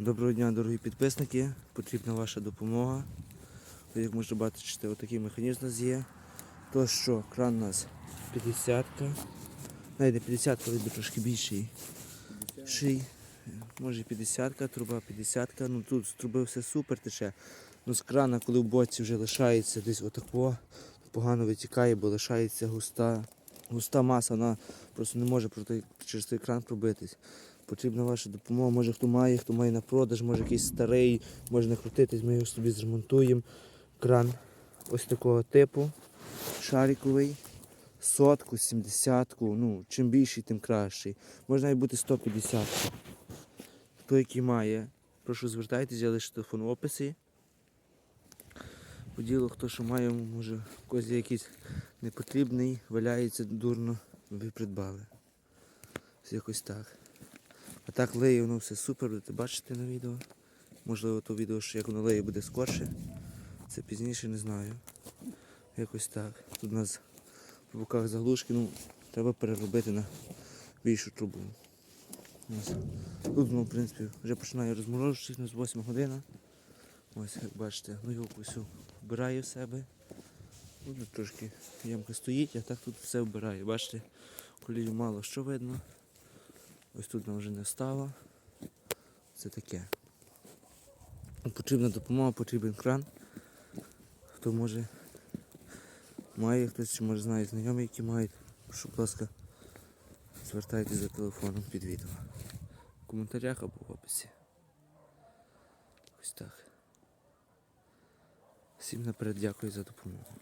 Доброго дня, дорогі підписники. Потрібна ваша допомога. Як можете бачити, отакий механізм у нас є. То що, кран у нас 50-ка. Навіть не 50-ка, він би трошки більший. Ший. Може 50-ка, труба 50-ка. Ну тут з труби все супер тече. Ну з крана, коли в боці вже лишається десь отако, погано витікає, бо лишається густа, густа маса, вона просто не може проти, через той кран пробитись. Потрібна ваша допомога. Може хто має, хто має на продаж, може якийсь старий, може не крутитись, ми його собі зремонтуємо. Кран ось такого типу, шариковий, сотку, сімдесятку, ну, чим більший, тим кращий. Може навіть бути 150. Хто який має, прошу звертайтеся, я лише телефон в описі. По ділу, хто що має, може, когось якийсь непотрібний, валяється дурно, ви придбали. Якось так. А так леє воно все супер, будете бачити на відео. Можливо, то відео, що як воно леє, буде скорше. Це пізніше не знаю. Якось так. Тут у нас по боках заглушки, ну, треба переробити на більшу трубу. Тут, ну, в принципі, вже починає розморожуватися, нас 8 година. Ось, як бачите, ну всю вбирає в себе. Ну, Тут трошки ямка стоїть, а так тут все вбирає. Бачите, колію мало що видно. Ось тут нам вже не стало. Це таке. Потрібна допомога, потрібен кран. Хто може має хтось, чи може знає знайомі, які мають, прошу, будь ласка, звертайтеся за телефоном під відео. В коментарях або в описі. Ось так. Всім наперед дякую за допомогу.